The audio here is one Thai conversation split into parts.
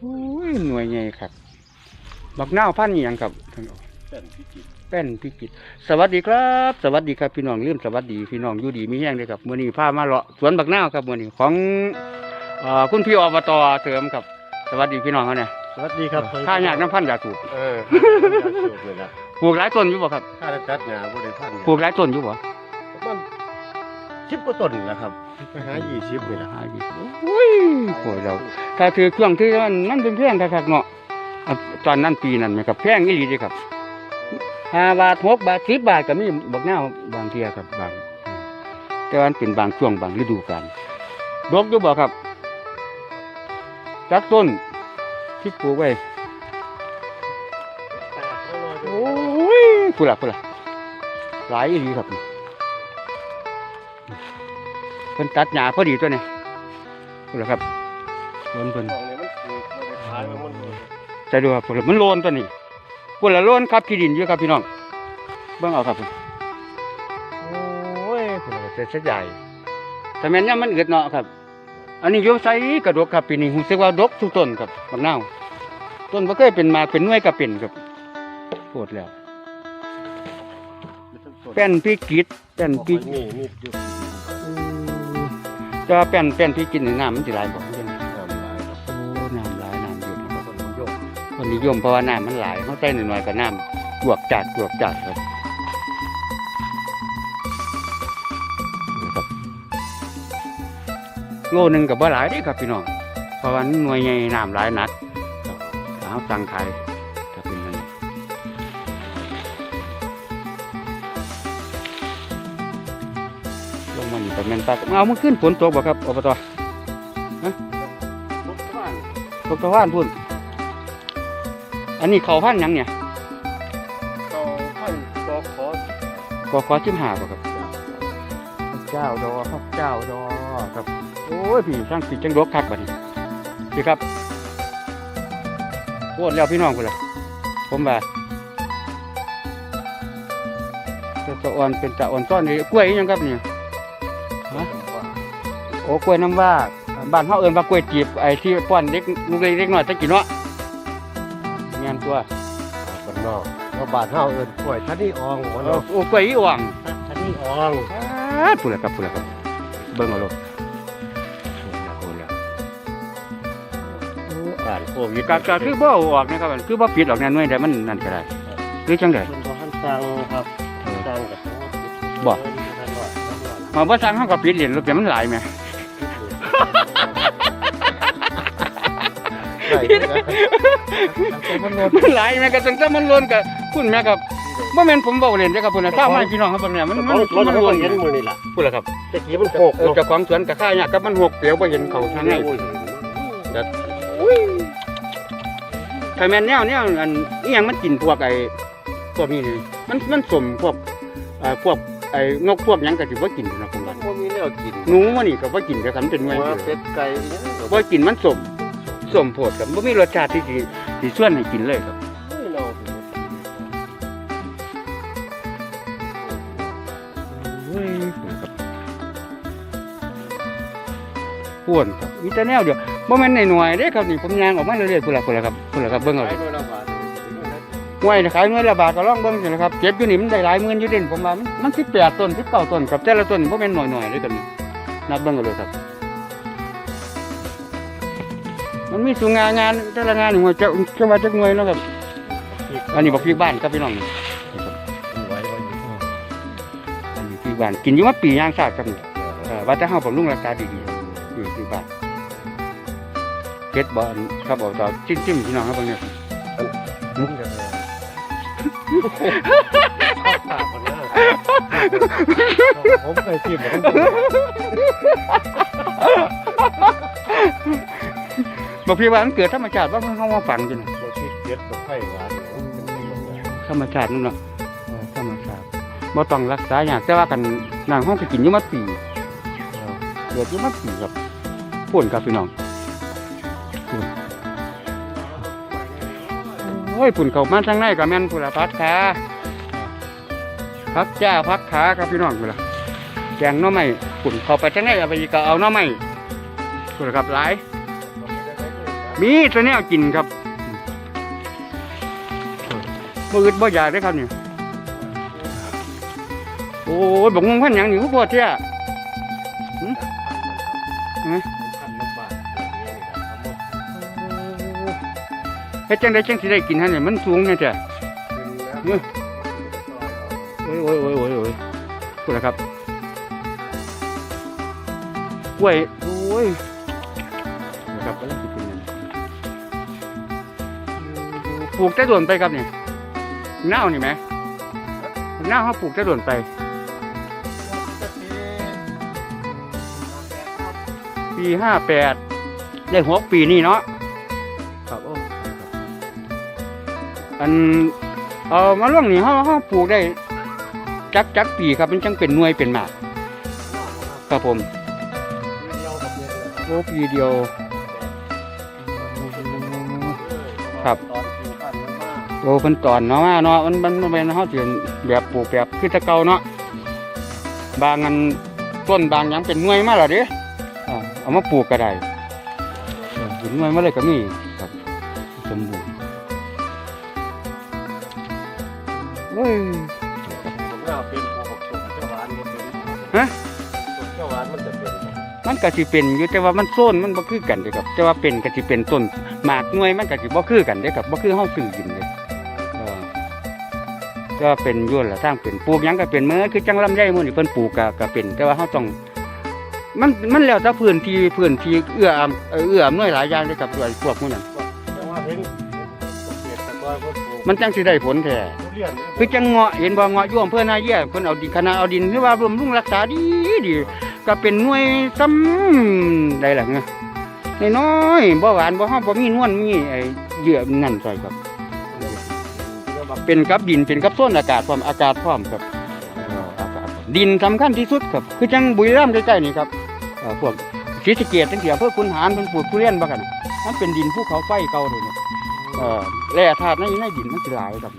โอ้ยหน่วยใหญ่ครับ บักนาวพันธุ์อหยังครับเป็นพิจิตรแป้นพิจิตรสวัสดีครับ สวัสดีครับพี่น้องลืมสวัสดีพี่น้องอยู่ดีมีแห้งเลยครับมื้อนี้พามาเลาะสวนบักนาวครับมื้อนี้ของเอ่อคุณพี่อบตเสริมครับ สวัสดีพี่น้องเขาเนี่ยสวัสดีครับข้าอยากน้ำพันธุ์อยากถูกเออสูบเลยนะปลูกหลายต้นอยู่บ่ครับข้าได้ตัดหญ้าบริพันธ์ปลูกหลายต้นอยู่บ่มัน ชิบกว่าต้นนะครับไปหายี่สิบนี่แหละหาดีโอ้ยโอยเราถ้าถือเครื่องที่มันมันเป็นแพงคักๆเนาะตอนนั้นปีนั้นแม่นครับแพงอีหลีด้ครับห้าบาทหกบาทสิบบาทก็มีบักหน้าบางเทียครับบาง แต่ว่ามันเป็นบางช่วงบางฤดูกาลดกอยู่บ่ครับจักต้นที่ปลูกไว้โอ้ยพูดละพูดละหลายอีหลีครับนี่ พิ่นตัดหญ้าพอดีตัวนี้พูดละครับโลนเพิ่นของเนี่ยมันปลูกบริพานของมันเลยใจดูครับพูดละมันโลนตัวนี้พูดละโลนครับที่ดินอยู่ครับพี่น้องเบิ่งเอาครับพุ่นโอ้ยพูดละเสร็จเสียใหญ่แต่แม่นยามมันเอือดเนาะครับ อันนี้โยไซกระดกครับปีนี้รู้สึกว่าดกทุกต้นครับบักนาวต้นบ่เคยเป็นหมากเป็นหน่วยก็เป็นครับโคตรแล้วแป้นพริกกิดแป้นพริก นี่นี่อยู่ จะว่าแป้นแป้นพริกกินนี่น้ำมันสิหลายบ่จังน้ำลายครับโอ้น้ำหลายน้ำเยอะนะครับคนนิยมคนนิยมเพราะว่าน้ำมันหลายเขาใส่หน่อยๆก็น้ำจวกจัดจวกจัดครับนี่ครับโลหนึงก็บ่หลายเด้ครับพี่น้องเพราะว่าหน่วยใหญ่น้ำหลายนักครับถ้าเอาสั่งขาย มานี่ก็แม่นปากเอามันขึ้นฝนตกบ่ครับอบตทุกบ้านตกตะวันพุ่นอันนี้เขาพันยังเนี่ยเขาพันกอขอก็ขอชิมหาบ่ครับเจ้าดอครับเจ้าดอครับโอ้ยพี่ช่างปีจังรกคักบัดนี้พี่ครับโคตรแล้วพี่น้องพุ่นละผมว่าจะตะอ่อนเป็นตะอ่อนซ่อนนี่กล้วยยังครับเนี่ฮะโอ้กล้วยน้ำว่าบ้านเฮาเอิ้นว่ากล้วยจีบไอ้ที่ป้อนเด็กลูกเล็กๆน้อยตะกี้เนาะงานตัวบ้านนอกว่าบาทเฮาเอิ้นกล้วยทันนี่อองหัวโอ้เนาะโอ้กล้วยอีหวังทันนี่อองพูดแล้วครับพูดแล้วครับเบิ่งเอาลูกพูดแล้วพูดแล้วบ้านโควิดกากาคือบ่เอาออกนะครับคือบ่ปิดออกแน่นวยแต่มันนั่นก็ได้คือจังได๋เป็นบ่ทันสั่งครับสั่งกับบ่ทันว่าทันว่ามาบ่สั่งเฮาก็ปิดเหรียญลูกแต่มันหลายแหมใช่ครับ มันโดนมันหลายแหมก็ตั้งแต่มันล้นก็คุณแม่ครับบ่แม่นผมเว้าเล่นเด้อครับพุ่นน่ะถ้ามาพี่น้องครับเบิ่งเนี่ยมันมันมันมันมันล้นเห็นมือนี่ล่ะพูดแล้วครับตะกี้มันโขกเออเจ้าของสวนก็ค่ายากกับมันหกเปียวบ่เห็นเขาทางไหนถ้าแม่นแนวแนวอันอีหยังมันกินพวกไอ้พวกนี้นี่มันมันสมพวกเอ่อพวก ไอ้นกพวกหยังก็สิบ่กินนะผมว่าบ่มีแนวกินหนูมันนี่ก็บ่กินก็คันเป็นหน่วยหัวเดีเป็ยวดไก่เนี่ยบ่กินมันสมสมโพดครับบ่มีรสชาติที่สิสิชวนให้กินเลยครับไม่เนาเฮ้ยครับพวนครับมีแต่แนวเดียวบ่แม่นหน่อยๆเด้ครับนี่ผมย่างออกมาเรื่อยๆพุ่นล่ะพุ่นล่ะครับพุ่นล่ะครับเบิ่งเอาขายเด้หน่วยละบาท ห้วยขายเงินละบาทก็ล่องเบิ่งสินะครับเก็บอยู่นี่มันได้หลายหมื่นอยู่เด่นผมว่ามันมัน18ต้น19ต้นครับแต่ละต้นบ่แม่นหน้อยๆเลยกันนี่นับเบิ่งเอาเลยครับ มันมีสูงงานงานแต่ละงานหนี่ว่าจะจะว่าจักหน่วยเนาะครับอันนี้บ่พริกบ้านครับพี่น้องนี่ครับไว้ไว้อยู่อันนี้พริกบ้านกินอยู่มาปีย่างซากครับนี่เออเออว่าแต่เฮาบำรุงรักษาดีๆอยู่ที่บ้านเฮ็ดบ่อนครับเอาต่อจิ้มๆพี่น้องครับเบิ่งเนี่ยมุกจะเลย ปากคนนั้นผมเคยชิมผมบ่พี่ว่ามันเกิดธรรมชาติว่าเพิ่นเฮามาฝังจังบ่ชิดเก็ดบ่ไฟหวานเนี่ยเป็นไปบ่ได้ธรรมชาตินั่นเนาะเออธรรมชาติบ่ต้องรักษาหยังแต่ว่ากันนางห้องไปกินอยู่มาปีเออเกิดอยู่มาปีครับพุ่นครับพี่น้องพุ่นโอ้ยพุ่นเข้ามาทางในก็แม่นพุ่นละพัดขาพักจ้าพักขาครับพี่น้องพุ่นละแกงน่อไม้พุ่นเข้าไปทางในเอาไปก็เอาน่อไม้พุ่นละครับหลายมีตัวแนวกินครับบ่อึดบ่อยากเด้ครับเนี่ยโอ้ยบอกงงพันหยังนี่ผู้ปวดเที่ย เฮ็ดจังไดจังสิได้กินฮะเนี่ยมันสูงเนี่ยจ้ะโอ้ยโอ้ยโอ้ยโอ้ยโอ้ยพูดแล้วครับกล้วยโอ้ยนะครับก็แล้วสิเป็นหยังปลูกแต่โดนไปครับเนี่ยเน่านี่ไหมเน่าเขาปลูกแต่โดนไปปีห้าแปดได้หกปีนี่เนาะ อันเอามาล่วงนี่เขาเขาปลูกได้จักจักปีครับมันจังเป็นหน่วยเป็นหมากครับผมโอ้ปีเดียวครับโอ้เป็นตอนเนาะว่าเนาะมันมันมันเป็นเขาเสียนแบบปลูกแบบคือตะเกาเนาะบางอันต้นบางยังเป็นหน่วยมาแล้วเด้อ่าเอามาปลูกก็ได้เออเป็นหน่วยมาเลยก็มีครับสมบูรณ์ เฮ้ยผมว่าเป็นพวกตุ่มเจ้าหวานมันเป็นฮะตุ่มเจ้าหวานมันจะเป็นมันก็สิเป็นอยู่แต่ว่ามันโซนมันบ่คือกันเด้ครับ แต่ว่าเป็นก็สิเป็นต้นหมากหน่วยมันก็สิบ่คือกันเด้ครับบ่คือเฮาซื้อกินเด้เออก็เป็นอยุ่นนล่ะทางเป็นปลูกหยังก็เป็นเมื่อคือจังลำไยหมื้อนี่เพิ่นปลูกก็ก็เป็น แต่ว่าเฮาต้องมันมันแล้วแต่พื้นที่พื้นที่เอื้ออำเอ่อเอื้ออำนวยหลายอย่างเด้ครับด้วยพวกหมื้นั้นแต่ว่าเห็นเกษตรกรเขาปลูกมันจังสิได้ผลแท้ทุเรียนเนี่ย คือจังเงาะเห็นบ่เงาะยู่อำเภอนาเยี่ยเพิ่นเอาดินคณะเอาดินคือว่าบำรุงรักษาดีดีก็เป็นหน่วยซ้ำได้ล่ะเงะน้อยบ่หวานบ่ฮ้อมบ่มีนวลมีไอ้เหยื่อนั่นใส่ครับ เป็นกับดินเป็นกับโซนอากาศพร้อมอากาศพร้อมครับดินสำคัญที่สุดครับ คือจังบุรีรัมย์ใกล้ๆนี่ครับพวกศรีสะเกษจังซี่อำเภอคุนหารเพิ่นปลูกทุเรียนบ่กันมันเป็นดินภูเขาไฟเก่าเลยเนี่ยแร่ธาตุในในดินมันสิหลายครับ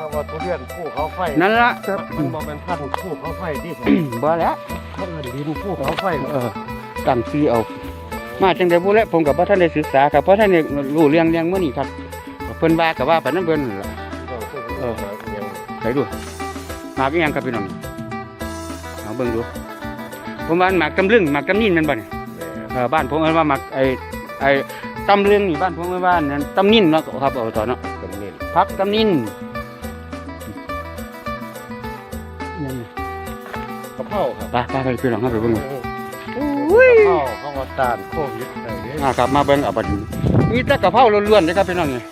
ที่เขาว่าทุเรียนภูเขาไฟนั่นละครับมันบ่เป็นพันธุ์ภูเขาไฟที่บ่แล้วเขาเอิ้นดินภูเขาไฟเออตั้งชื่อเอา มาจังได๋บ่แล้วผมกับบ่ทันได้ศึกษาครับเพราะท่านได้รู้เรื่องเรื่องมื้อนี้ครับเพิ่นว่าก็ว่าไปนำเพิ่นนั่นล่ะเออยังไปดูหมากอีหยังครับพี่น้องเอาเบิ่งดูผมว่าหมากตำลึงหมากตำนินแม่นบ่เนี่ยเออบ้านผมเอิ้นว่าหมากไอ้ไอ้ตำลึงนี่บ้านผมเอิ้นว่านั่นตำนินเนาะครับเอาต่อเนาะเป็นนี่พักตำนินาครับไปไปไปพี่น้องครับไปเบิ่งกระเพราเขาก็ต้านโควิดได้เด้อ่าครับมาเบิ่งเอาบัดนี้มีแต่กะเพราล้วนๆเด้อครับพี่น้องนี่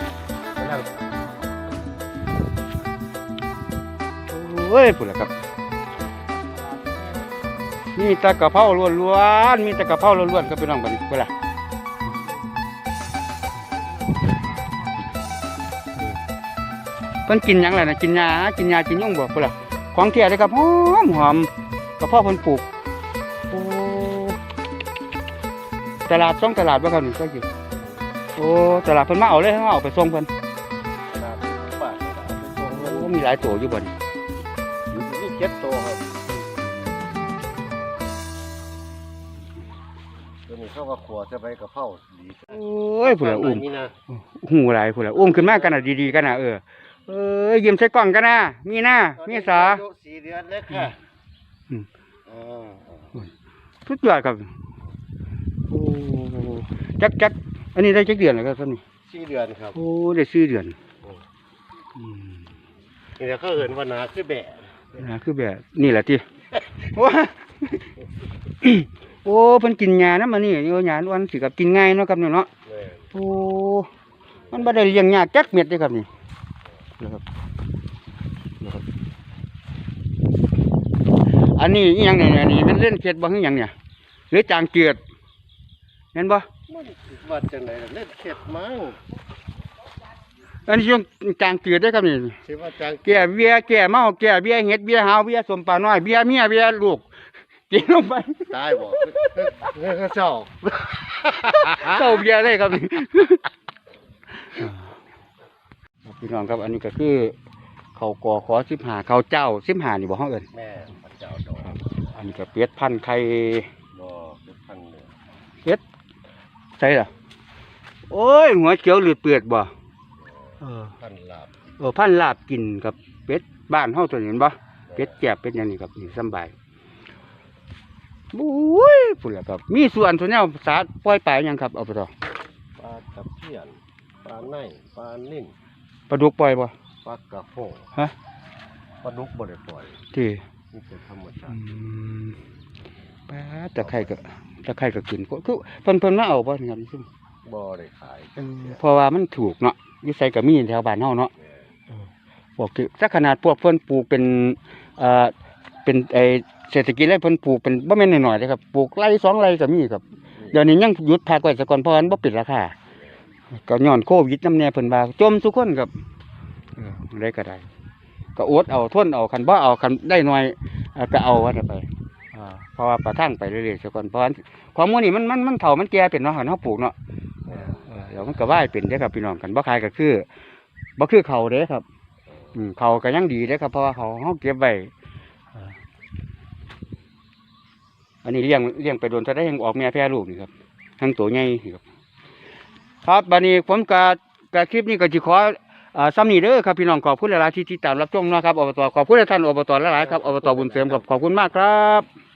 กำลังโอ้ยพุ่นล่ะครับมีแต่กะเพราล้วนๆมีแต่กะเพราล้วนๆครับพี่น้องบัดนี้พุ่นล่ะเพิ่นกินหยังล่ะนะกินหญ้ากินหญ้ากินยุงบ่พุ่นล่ะของแท้เด้อครับหอมหอม กะเพราเพิ่นปลูกโอ้ตลาดต้องตลาดบ่ครับนี่ก็สิโอ้ตลาดเพิ่นมาเอาเลยให้มาเอาไปส่งเพิ่นตลาดบาทเอาไปส่งโอ้มีหลายตัวอยู่บ่นี่นี่เจ็ดตัวครับตัวนี้เขาว่าขัวจะไปกระเพราดีโอ้ยพุ่นล่ะอุ้มนี่นะหูหลายพุ่นล่ะอุ้มขึ้นมากันน่ะดีๆกันน่ะเออเอ้ยยิ้มใส่กล้องกันนะมีหน้ามีสาอายุสี่เดือนเล็กค่ะอืมอ่า สุดยอดครับโอ้จักจักอันนี้ได้จักเดือนแล้วครับท่านนี่สี่เดือนครับ โอ้ได้สี่เดือนโอ้อืมนี่แหละเขาเห็นว่านาคือแบะนะคือแบบนี่แหละที่โอ้โอ้เพิ่นกินหญ้านะมันนี่โอ้หญ้าล้วนสิกับกินง่ายเนาะครับเนี่ยเนาะแม่นโอ้มันบ่ได้เลี้ยงยากจักเม็ดเด้ครับนี่นะครับนะครับ อันนี้อีหยังเนี่ยนี่มันเล่นเข็ดบ่คือหยังเนี่ยหรือจางเจือดเห็นบ่มันว่าจังไดล่ะเล่นเข็ดมั้งอันนี้ช่วงจางเจือดเด้อครับนี่สิว่าจังแก่เบียร์แก่เมาแก่เบียร์เฮ็ดเบียร์หาวเบียร์สมปลาน้อยเบียร์เมียเบียร์ลูกกินลงไปตายบ่เงี้ยเจ้าเต้าเบียร์เลยครับนี่ พี่น้องครับอันนี้ก็คือเขากอขอสิบหาเขาเจ้าสิบหานี่บ่เฮาเอิ้นแม่พ ระเจ้าดอกอันนี้ก็เป็ดพันธุ์ไข่บ่เป็นพันเลยใช่ล่ะโอ้ยหัวเขียวหรือเปลือดบ่เออพันลาบเออพันธุ์ลาบกินกับเป็ดบ้านเฮาตัวนี้เห็นบ่เป็ดแจ่บเป็ดหยังนี่ครับนี่สำบายบุ้ยพุ่นล่ะครับ มีส่วนส่วนแนวสาดปล่อยปลาหยังครับเอาไปต่อปลาตะเพียนปลาในปลานิ่นปลาดุกปล่อยบ่ปลากระพงฮะปลาดุกบ่ได้ปล่อยที่ นี่เป็นธรรมชาอืติมปลาตะไคร่ก็ตะไคร่ก็กินก็คือเพิ่นเพิ่นมาเอาบ่นี่ครับนี่ซุ่มบ่ได้ขายเพราะว่ามันถูกเนาะอยู่ไสก็มีแถวบ้านเฮาเนาะแม่พวกที่ถ้าขนาดพวกเพิ่นปลูกเป็นเอ่อเป็นไอเศรษฐกิจแล้วเพิ่นปลูกเป็นบ่แม่นน้อยๆเลยครับปลูกไร่สองไร่ก็มีครับเดี๋ยวนี้ยังหยุดพักไว้ซะก่อนเพราะมันบ่ปิดราคาก็ย้อนโควิดนำแน่เพิ่นว่าจมทุกคนครับเออได้ก็ได้ ก็อดเอาทนเอาคันบ่เอาคันได้หน้อยก็เอาว่าไปเพราะว่าประทังไปเรื่อยๆซะก่อนเพราะว่าความมูนี่มันมันมันเฒ่ามันแก่เป็นเนาะคันเฮาปลูกเนาะเดี๋ยวมันก็ว่ายเป็นเด้ครับพี่น้องกันบ่ขายก็คือบ่คือเขาเด้ครับอืมเขาก็ยังดีเด้ครับเพราะว่าเขาเขาเก็บไว้อันนี้เลี้ยงเลี้ยงไปโดนจะได้ยังออกแม่แพร่ลูกนี่ครับทั้งตัวใหญ่ครับครับบัดนี้ผมกะกะคลิปนี้ก็สิขอ อ่าซ้ำนี้เด้อครับพี่น้องขอบคุณหลายๆที่ติดตามรับชมนะครับอบตขอบคุณท่านอบตหลายๆครับอบตบุญเสริมครับขอบคุณมากครับ